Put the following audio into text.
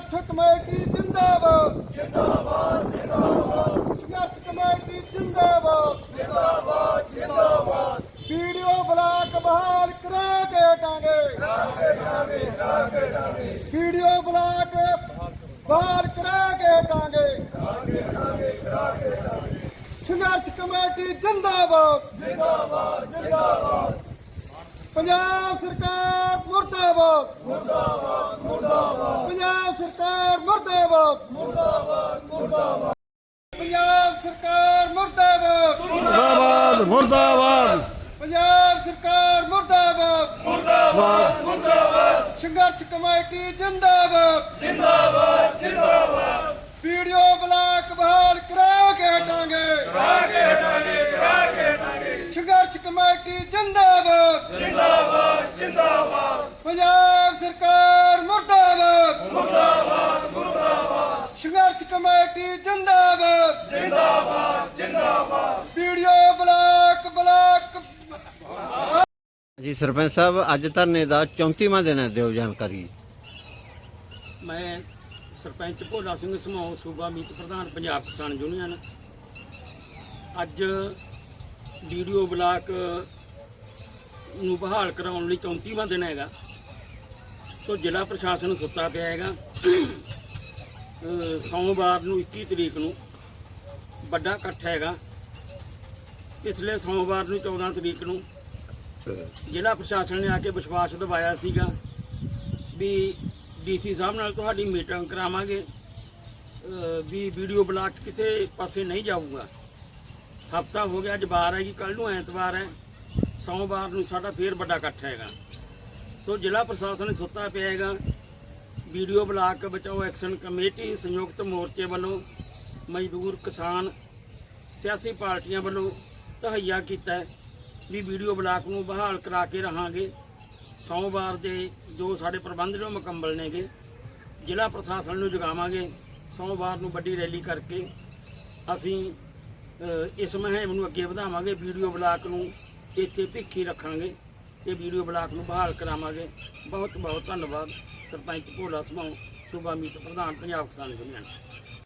ਸੰਘਰਸ਼ ਕਮੇਟੀ ਜਿੰਦਾਬਾਦ। ਜਿੰਦਾਬਾਦ ਜਿੰਦਾਬਾਦ ਸੰਘਰਸ਼ ਕਮੇਟੀ ਜਿੰਦਾਬਾਦ। ਜਿੰਦਾਬਾਦ ਜਿੰਦਾਬਾਦ ਵੀਡੀਓ ਬਲਾਕ ਬਹਾਲ ਕਰਾ ਕੇ ਟਾਂਗੇ ਕਰਾ ਕੇ ਟਾਂਗੇ ਕਰਾ ਕੇ ਟਾਂਗੇ ਵੀਡੀਓ ਬਲਾਕ ਬਹਾਲ ਕਰਾ ਕੇ ਟਾਂਗੇ ਕਰਾ ਕੇ ਟਾਂਗੇ ਕਰਾ ਕੇ ਟਾਂਗੇ ਸੰਘਰਸ਼ ਕਮੇਟੀ ਜਿੰਦਾਬਾਦ ਜਿੰਦਾਬਾਦ ਜਿੰਦਾਬਾਦ। ਪੰਜਾਬ ਸਰਕਾਰ ਮੁਰਦਾਬਾਦ। ਮੁਰਦਾਬਾਦ ਮੁਰਦਾਬਾਦ ਪੰਜਾਬ ਸਰਕਾਰ ਮੁਰਦਾਬਾਦ ਮੁਰਦਾਬਾਦ ਮੁਰਦਾਬਾਦ। ਪੰਜਾਬ ਸਰਕਾਰ ਮੁਰਦਾਬਾਦ। ਮੁਰਦਾਬਾਦ ਮੁਰਦਾਬਾਦ। ਪੰਜਾਬ ਸਰਕਾਰ ਮੁਰਦਾਬਾਦ। ਮੁਰਦਾਬਾਦ ਮੁਰਦਾਬਾਦ। ਸੰਘਰਸ਼ ਕਮੇਟੀ ਜਿੰਦਾਬਾਦ। ਜਿੰਦਾਬਾਦ ਜਿੰਦਾਬਾਦ। ਵੀਡੀਓ ਬਲਾਕ ਬਹਾਲ ਜਿੰਦਾਬਾਦ। ਜਿੰਦਾਬਾਦ ਜਿੰਦਾਬਾਦ। ਪੰਜਾਬ ਸਰਕਾਰ ਮੁਰਦਾਬਾਦ। ਮੁਰਦਾਬਾਦ ਮੁਰਦਾਬਾਦ। ਸੰਘਰਸ਼ ਕਮੇਟੀ ਜਿੰਦਾਬਾਦ। ਜਿੰਦਾਬਾਦ ਜਿੰਦਾਬਾਦ। BDO block block. ਜੀ ਸਰਪੰਚ ਸਾਹਿਬ ਅੱਜ ਧਰਨੇ ਦਾ 34ਵਾਂ ਦਿਨ ਹੈ ਦਿਓ ਜਾਣਕਾਰੀ। ਮੈਂ ਸਰਪੰਚ ਭੋਲਾ ਸਿੰਘ ਸਮੂਹ ਸੂਬਾ ਮੀਤ ਪ੍ਰਧਾਨ ਪੰਜਾਬ ਕਿਸਾਨ ਯੂਨੀਅਨ। ਅੱਜ ਵੀਡੀਓ ਬਲਾਕ ਨੂੰ ਬਹਾਲ ਕਰਾਉਣ ਲਈ 34ਵਾਂ ਦਿਨ ਹੈਗਾ। ਸੋ ਜ਼ਿਲ੍ਹਾ ਪ੍ਰਸ਼ਾਸਨ ਸੁੱਤਾ ਪਿਆ ਹੈਗਾ। ਸੋਮਵਾਰ ਨੂੰ 21 ਤਰੀਕ ਨੂੰ ਵੱਡਾ ਇਕੱਠ ਹੈਗਾ। ਪਿਛਲੇ ਸੋਮਵਾਰ ਨੂੰ 14 ਤਰੀਕ ਨੂੰ ਜ਼ਿਲ੍ਹਾ ਪ੍ਰਸ਼ਾਸਨ ਨੇ ਆ ਕੇ ਵਿਸ਼ਵਾਸ ਦਿਵਾਇਆ ਸੀਗਾ ਵੀ ਡੀਸੀ ਸਾਹਿਬ ਨਾਲ ਤੁਹਾਡੀ ਮੀਟਿੰਗ ਕਰਾਵਾਂਗੇ। ਵੀ ਵੀਡੀਓ ਬਲਾਕ ਕਿਸੇ ਪਾਸੇ ਨਹੀਂ ਜਾਊਗਾ। ਹਫਤਾ ਹੋ ਗਿਆ, ਅੱਜ ਬਾਰ ਹੈ ਕਿ ਕੱਲ ਨੂੰ ਐਤਵਾਰ ਹੈ। ਸੋਮਵਾਰ ਨੂੰ ਸਾਡਾ ਫੇਰ ਵੱਡਾ ਇਕੱਠ ਹੈਗਾ। ਸੋ ਜ਼ਿਲ੍ਹਾ ਪ੍ਰਸ਼ਾਸਨ ਸੁੱਤਾ ਪਿਆ ਹੈਗਾ। ਵੀਡੀਓ ਬਲਾਕ ਬਚਾਓ, ਐਕਸ਼ਨ ਕਮੇਟੀ, ਸੰਯੁਕਤ ਮੋਰਚੇ ਵੱਲੋਂ ਮਜ਼ਦੂਰ, ਕਿਸਾਨ, ਸਿਆਸੀ ਪਾਰਟੀਆਂ ਵੱਲੋਂ ਤਹਈਆ ਕੀਤਾ ਹੈ ਵੀ ਵੀਡੀਓ ਬਲਾਕ ਨੂੰ ਬਹਾਲ ਕਰਾ ਕੇ ਰਹਾਂਗੇ। ਸੋਮਵਾਰ ਦੇ ਜੋ ਸਾਡੇ ਪ੍ਰਬੰਧ ਨੇ ਉਹ ਮੁਕੰਮਲ ਨੇਗੇ। ਜ਼ਿਲ੍ਹਾ ਪ੍ਰਸ਼ਾਸਨ ਨੂੰ ਜਗਾਵਾਂਗੇ। ਸੋਮਵਾਰ ਨੂੰ ਵੱਡੀ ਰੈਲੀ ਕਰਕੇ ਅਸੀਂ ਇਸ ਮੁਹਿੰਮ ਨੂੰ ਅੱਗੇ ਵਧਾਵਾਂਗੇ। ਵੀਡੀਓ ਬਲਾਕ ਨੂੰ ਇੱਥੇ ਭਿੱਖੀ ਰੱਖਾਂਗੇ ਤੇ ਵੀਡੀਓ ਬਲਾਕ ਨੂੰ ਬਹਾਲ ਕਰਾਵਾਂਗੇ। ਬਹੁਤ ਬਹੁਤ ਧੰਨਵਾਦ। ਸਰਪੰਚ ਭੋਲਾ ਸਮਾਉ ਸੂਬਾ ਮੀਤ ਪ੍ਰਧਾਨ ਪੰਜਾਬ ਕਿਸਾਨ ਯੂਨੀਅਨ।